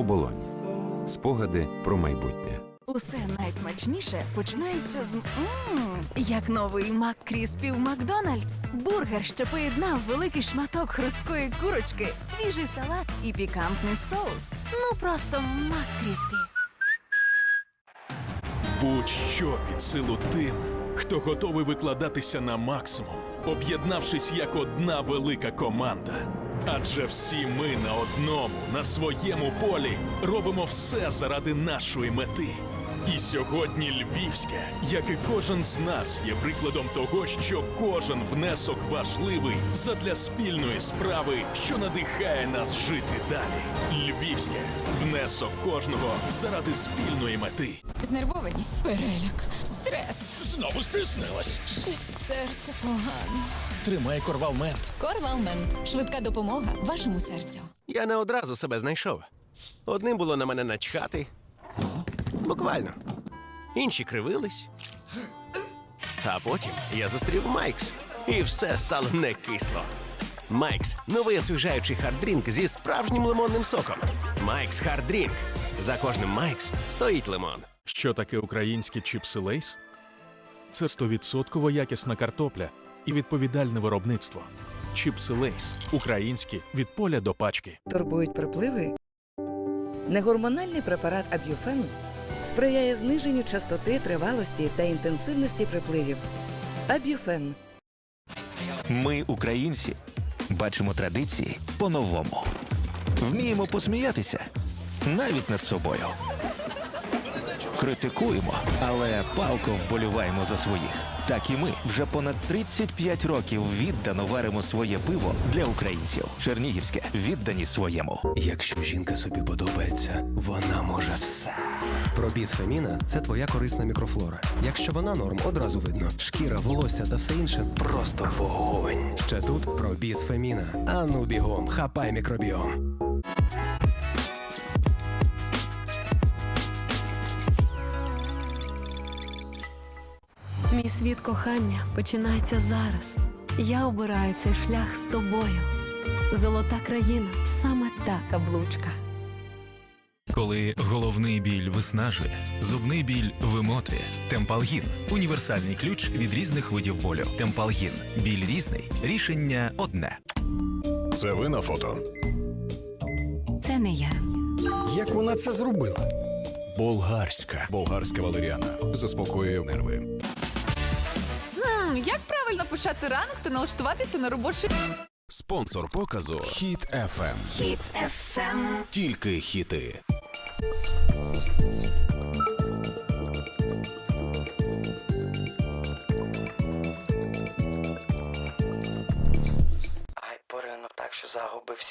Оболонь. Спогади про майбутнє. Усе найсмачніше починається з м як новий Мак Кріспі в Макдональдс. Бургер, що поєднав великий шматок хрусткої курочки, свіжий салат і пікантний соус. Ну просто Мак Кріспі. Будь-що під силу тим, хто готовий викладатися на максимум, об'єднавшись як одна велика команда. Адже всі ми на одному, на своєму полі робимо все заради нашої мети. І сьогодні Львівське, як і кожен з нас, є прикладом того, що кожен внесок важливий задля спільної справи, що надихає нас жити далі. Львівське внесок кожного заради спільної мети. Знервованість, переляк, стрес. Знову стиснилась. Щось серце погано. Тримай корвалмент. Корвалмент. Швидка допомога вашому серцю. Я не одразу себе знайшов. Одним було на мене начхати. Буквально. Інші кривились. А потім я зустрів Майкс, і все стало не кисло. Майкс новий освіжаючий харддрінк зі справжнім лимонним соком. Майкс Харддрінк. За кожним Майкс стоїть лимон. Що таке українські чіпси Лейс? Це 100% якісна картопля і відповідальне виробництво. Чіпси Лейс українські від поля до пачки. турбують припливи? Негормональний препарат Аб'юфен сприяє зниженню частоти, тривалості та інтенсивності припливів. Аб'юфен Ми, українці, бачимо традиції по-новому. Вміємо посміятися навіть над собою. Критикуємо, але палко вболіваємо за своїх. Так і ми вже понад 35 років віддано варимо своє пиво для українців. Чернігівське віддані своєму. Якщо жінка собі подобається, вона може все. Пробіз Феміна це твоя корисна мікрофлора. Якщо вона норм, одразу видно. Шкіра, волосся та все інше просто вогонь. Ще тут пробіз Феміна. Ану бігом, хапай мікробіом. Мій світ кохання починається зараз. Я обираю цей шлях з тобою. Золота країна саме та каблучка. Коли головний біль виснажує, зубний біль вимотує. Темпалгін універсальний ключ від різних видів болю. Темпалгін біль різний, рішення одне. Це ви на фото. Це не я. Як вона це зробила? Болгарська. Болгарська валеріана. Заспокоює нерви. Як правильно почати ранок та налаштуватися на робочий Спонсор показу Хіт FM. Ем. Хіт FM. Ем. Тільки хіти. Ай, поринув так, що загубився